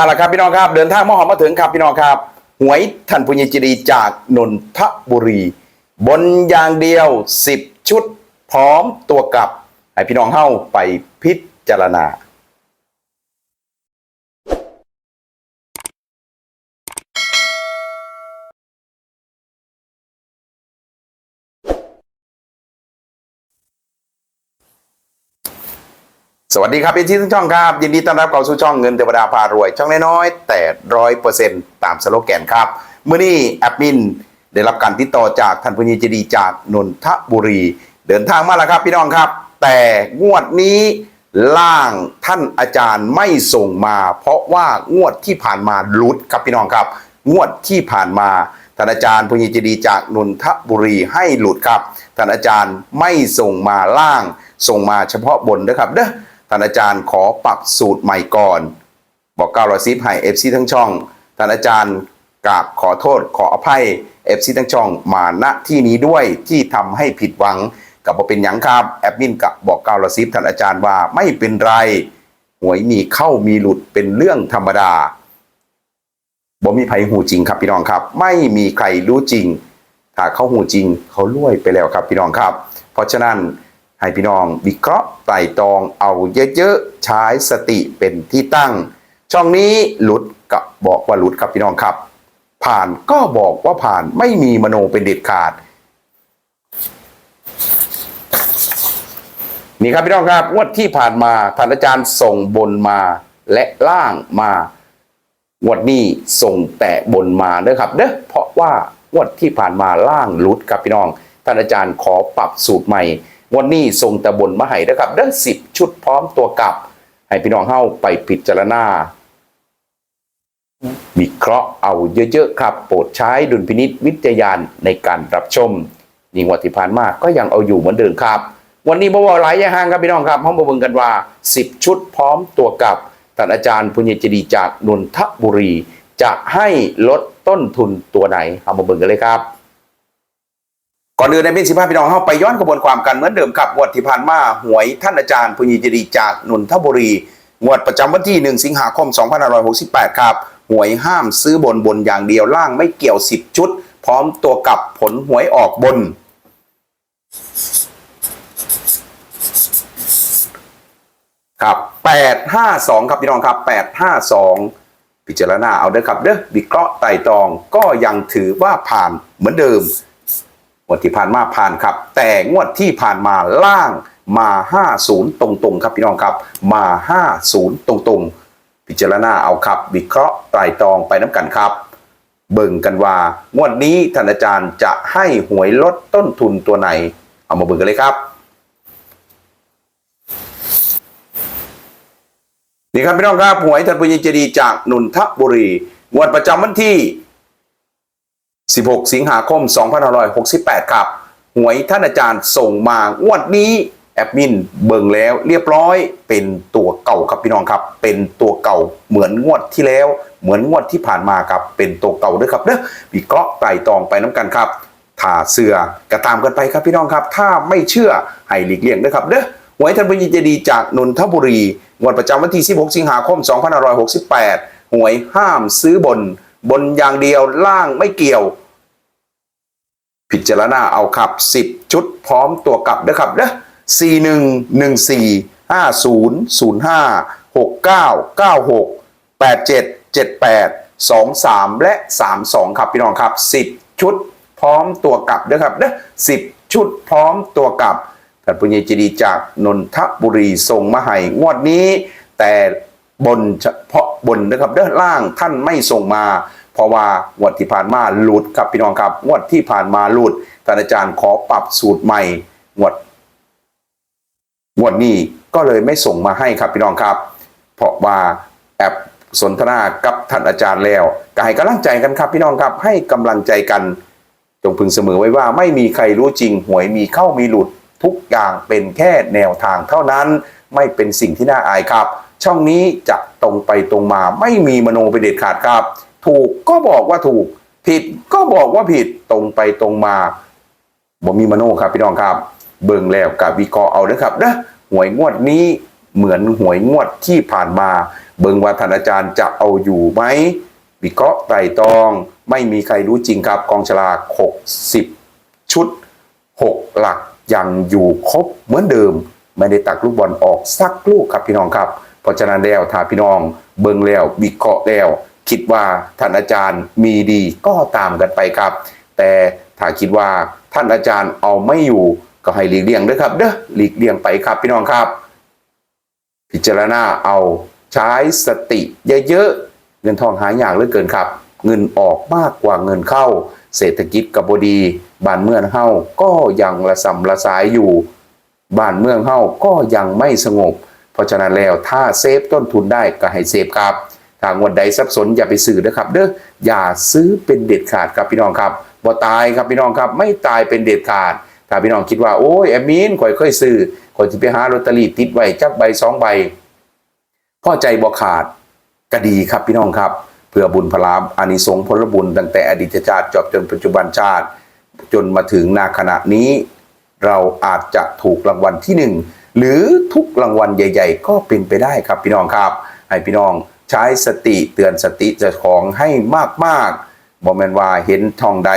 มาแล้วครับพี่น้องครับเดินทางมาหอมมาถึงครับพี่น้องครับ หวยท่านปุญญจิรีจากนนทบุรี บนอย่างเดียว 10 ชุดพร้อมตัวกลับ ให้พี่น้องเข้าไปพิจารณา สวัสดีครับพี่ที่ทุกช่องครับ ยินดีต้อนรับเข้าสู่ช่องเงินเทวดาพารวย ช่องน้อยๆแต่ร้อยเปอร์เซ็นต์ตามสโลแกนครับเมื่อนี้แอดมิน ได้รับการติดต่อจากท่านพุญญเจดีจากนนทบุรี เดินทางมาแล้วครับพี่น้องครับ แต่งวดนี้ล่างท่านอาจารย์ไม่ส่งมา เพราะว่างวดที่ผ่านมาหลุดครับพี่น้องครับ งวดที่ผ่านมาท่านอาจารย์พุญญเจดีจากนนทบุรีให้หลุดครับท่านอาจารย์ไม่ส่งมาล่างส่งมาเฉพาะบนนะครับเด้อ ท่านอาจารย์ขอปรับสูตรใหม่ก่อน บอกก้าวรอซิปให้เอฟซีทั้งช่อง ท่านอาจารย์กราบขอโทษขออภัยเอฟซีทั้งช่องมาณที่นี้ด้วยที่ทำให้ผิดหวังกับบ่เป็นหยังครับแอดมินกับบอกก้าวรอซิปท่านอาจารย์ว่าไม่เป็นไรหวยมีเข้ามีหลุดเป็นเรื่องธรรมดาบ่มีใครหูจริงครับพี่น้องครับ ไม่มีใครรู้จริง ถ้าเขาหูจริงเขาล่วยไปแล้วครับพี่น้องครับ เพราะฉะนั้น ให้พี่น้องวิเคราะห์ไต่ตองเอาเยอะๆ ใช้สติเป็นที่ตั้ง ช่องนี้หลุดก็บอกว่าหลุดครับพี่น้องครับ ผ่านก็บอกว่าผ่านไม่มีมโนเป็นเด็ดขาด นี่ครับพี่น้องครับงวดที่ผ่านมาท่านอาจารย์ส่งบนมาและล่างมางวดนี้ส่งแต่บนมาเด้อครับเด้อเพราะว่างวดที่ผ่านมาล่างหลุดครับพี่น้อง ท่านอาจารย์ขอปรับสูตรใหม่ วันนี้ส่งต่บนมาให้นะครับเด้อสิบชุดพร้อมตัวกลับ ให้พี่น้องเข้าไปพิจารณาวิเคราะห์เอาเยอะๆครับ โปรดใช้ดุลพินิษวิทยานในการรับชมยิ่งวันที่ผ่านมากก็ยังเอาอยู่เหมือนเดิมครับ วันนี้บ่าวหลายอยาห่างครับพี่น้องครับห้องประเมินกันว่า 10 ชุดพร้อมตัวกลับท่านอาจารย์พุญญจดีจากนนทบุรี จะให้ลดต้นทุนตัวไหนเอามาเบิ่งกันเลยครับ ก่อนอื่นในเป็นสิบห้าพี่น้องเข้าไปย้อนกระบวนความกันเหมือนเดิมครับงวดที่ผ่านมาหวยท่านอาจารย์พุญญเจดีจากนนทบุรีงวดประจำวันที่ 1 สิงหาคม 2568 ครับ หวยห้ามซื้อบนบนอย่างเดียวล่างไม่เกี่ยว 10 ชุด พร้อมตัวกลับผลหวยออกบน ครับ 852 ครับพี่น้องครับ 852 พิจารณาเอาเด้อครับเด้อวิเคราะห์ไต่ตองก็ยังถือว่าผ่านเหมือนเดิม งวดที่ผ่านมาผ่านครับ แต่งวดที่ผ่านมาล่างมา 50 ตรงๆ ครับพี่น้องครับมา 50 ตรงๆ พิจารณาเอาครับ วิเคราะห์ไตรตรองไปน้ำกันครับ เบิ่งกันว่างวดนี้ท่านอาจารย์จะให้หวยลดต้นทุนตัวไหน เอามาเบิ่งกันเลยครับนี่ครับพี่น้องครับหวยท่านปุญญเจดีจากนนทบุรีงวดประจำวันที่ 16 สิงหาคม 2568 ครับ หวยท่านอาจารย์ส่งมางวดนี้แอดมินเบิ่งแล้วเรียบร้อยเป็นตัวเก่าครับพี่น้องครับ เป็นตัวเก่าเหมือนงวดที่แล้ว เหมือนงวดที่ผ่านมาครับเป็นตัวเก่าด้วยครับเด้อวิเคราะห์ไต่ตองไปน้ำกันครับถ้าเสือกระตามกันไปครับพี่น้องครับ ถ้าไม่เชื่อให้หลีกเลี่ยงด้วยครับเด้อหวยท่านบุญยินดีจากนนทบุรีงวดประจำวันที่ 16 สิงหาคม 2568 หวยห้ามซื้อบน บนอย่างเดียวล่างไม่เกี่ยว พิจารณาเอาขับ 10 ชุดพร้อมตัวกลับนะครับเด้อ4 1 1 4 5 0 0 5 6 9 9 6 8 7 7 8 2 3และ3 2ครับพี่น้องครับ10ชุดพร้อมตัวกลับนะครับเด้อ10ชุดพร้อมตัวกลับท่านปุญญเจดีจากนนทบุรีส่งมาให้งวดนี้ แต่ บนเฉพาะบนนะครับเด้อล่างท่านไม่ส่งมา เพราะว่างวดที่ผ่านมาหลุดครับพี่น้องครับงวดที่ผ่านมาหลุดท่านอาจารย์ขอปรับสูตรใหม่งวดงวดนี้ก็เลยไม่ส่งมาให้ครับพี่น้องครับ เพราะว่าแอบสนทนากับท่านอาจารย์แล้วก็ให้กำลังใจกันครับพี่น้องครับให้กำลังใจกัน จงพึงเสมอไว้ว่าไม่มีใครรู้จริงหวยมีเข้ามีหลุดทุกอย่างเป็นแค่แนวทางเท่านั้น ไม่เป็นสิ่งที่น่าอายครับ ช่องนี้จะตรงไปตรงมาไม่มีมโนเป็นเด็ดขาดครับ ถูกก็บอกว่าถูก ผิดก็บอกว่าผิดตรงไปตรงมาบ่มีมโนครับพี่น้องครับ เบิ่งแล้วกับวิเคราะห์เอาเด้อครับเด้อหวยงวดนี้เหมือนหวยงวดที่ผ่านมา เบิงว่าท่านอาจารย์จะเอาอยู่ไหมวิเคราะห์ไตรตรองไม่มีใครรู้จริงครับกองฉลาก 60 ชุด 6 หลักยังอยู่ครบเหมือนเดิม ไม่ได้ตักลูกบอลออกสักลูกครับพี่น้องครับเพราะฉะนั้นแล้วถ้าพี่น้องเบิงแล้ววิเคราะห์แล้ว คิดว่าท่านอาจารย์มีดีก็ตามกันไปครับ แต่ถ้าคิดว่าท่านอาจารย์เอาไม่อยู่ก็ให้หลีกเลี่ยงด้วยครับเด้อหลีกเลี่ยงไปครับพี่น้องครับ พิจารณาเอาใช้สติเยอะๆเงินทองหายากเหลือเกินครับ เงินออกมากกว่าเงินเข้า เศรษฐกิจกับบดี บานเมืองเฮาก็ยังระสำระสายอยู่ บ้านเมืองเฮาก็ยังไม่สงบ เพราะฉะนั้นแล้วถ้าเซฟต้นทุนได้ก็ให้เซฟครับทางวันใดสับสนอย่าไปซื้อนะครับ เด้ออย่าซื้อเป็นเด็ดขาดครับพี่น้องครับบ่ตายครับพี่น้องครับ ไม่ตายเป็นเด็ดขาดถ้าพี่น้องคิดว่าโอ้ยแอมมินข่อยเคยซื้อข่อยจะไปหาลอตเตอรี่ติดไว้จักใบสองใบพ่อใจบ่ขาดก็ดีครับพี่น้องครับ เพื่อบุญพลามอานิสงส์ผลบุญตั้งแต่อดีตชาติจบจนปัจจุบันชาติ จนมาถึงนาขณะนี้ เราอาจจะถูกรางวัลที่หนึ่งหรือทุกรางวัลใหญ่ ๆ ก็เป็นไปได้ครับพี่น้องครับ ให้พี่น้องใช้สติเตือนสติเจ้าของให้มากๆบอกแมนว่าเห็นทองใด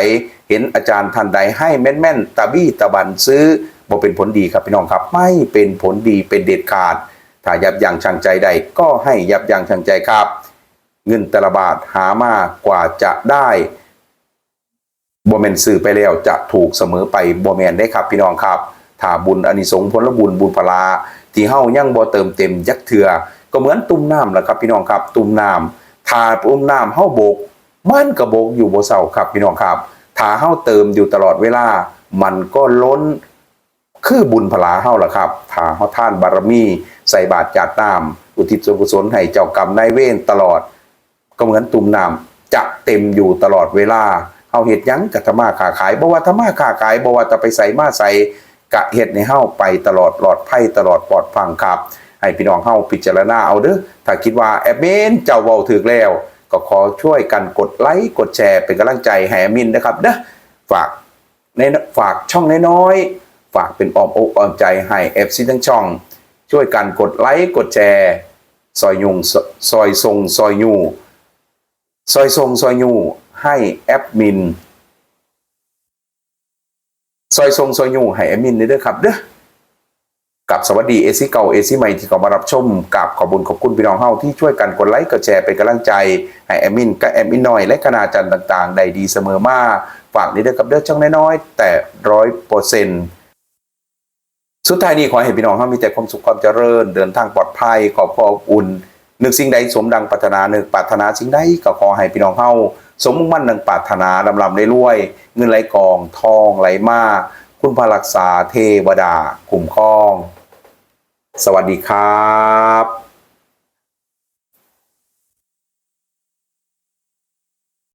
เห็นอาจารย์ท่านใดให้แม่นๆตะบี้ตะบันซื้อบ่เป็นผลดีครับพี่น้องครับไม่เป็นผลดีเป็นเด็ดขาด ถ้ายับยั้งชั่งใจใดก็ให้ยับยั้งชั่งใจครับ เงินตละบาทหามากกว่าจะได้ บแมนสื่อไปแล้วจะถูกเสมอไปบแมนได้ครับพี่น้องครับถ้าบุญอานิสงส์ผลบุญบุญพลาที่เฮายังบ่เติมเต็มยักเถือก็เหมือนตุ่มน้ำแหละครับพี่น้องครับตุ่มน้ำถ้าตุ่มน้ำเฮาโบก มันก็โบกอยู่บ่เศร้าครับพี่น้องครับถ้าเฮาเติมอยู่ตลอดเวลา มันก็ล้นคือบุญพลาเฮาล่ะครับถ้าเฮาท่านบารมีใส่บาตรจัดน้ำอุทิศส่วนกุศลให้เจ้ากรรมนายเวรตลอด ก็เหมือนตุ่มน้ำจะเต็มอยู่ตลอดเวลา เฮาเฮ็ดยังกับธรรมาค้าขายบว่าธรรมาค้าขายบว่าจะไปใส่มาใส่กะเฮ็ดในเฮาไปตลอดปลอดภัยตลอดปลอดฟังครับ ให้พี่น้องเฮาพิจารณาเอาเด้อถ้าคิดว่าแอดมินเจ้าเว้าถูกแล้ว ก็ขอช่วยกันกดไลค์กดแชร์เป็นกำลังใจให้แอดมินนะครับเด้อฝากในฝากช่องน้อยๆฝากเป็นอ้อมอกอ้อมใจให้ FC ทั้งช่อง ช่วยกันกดไลค์กดแชร์ซอยยุงซซอยทรงซอยยูซอยทรงซอยยู ให้แอดมินซอยทรงซอยยูให้แอดมินนี่ด้วยครับเด้อกับสวัสดีเอซีเก่าเอซีใหม่ที่เขามารับชมกับขอบุญขอบคุณพี่น้องเฮาที่ช่วยกันกดไลค์กดแชร์เป็นกำลังใจให้แอดมินกับแอดมินหน้อยและคณาจารย์ต่างๆ ได้ดีเสมอมาฝากนี่ด้วยครับเด้อช่องน้อยๆแต่ร้อยเปอร์เซ็นต์สุดท้ายนี้ขอให้พี่น้องเขามีแต่ความสุขความเจริญ เดินทางปลอดภัยขอบความอบอุ่น นึกสิ่งใดสมดังปรารถนานึกปรารถนาสิ่งใดก็ขอให้พี่น้องเฮาสมมุ่งมั่นดังปรารถนาลำลำได้รวย เงินไหลกอง ทองไหลมาคุณพระรักษาเทวดาคุ้มครอง สวัสดีครับ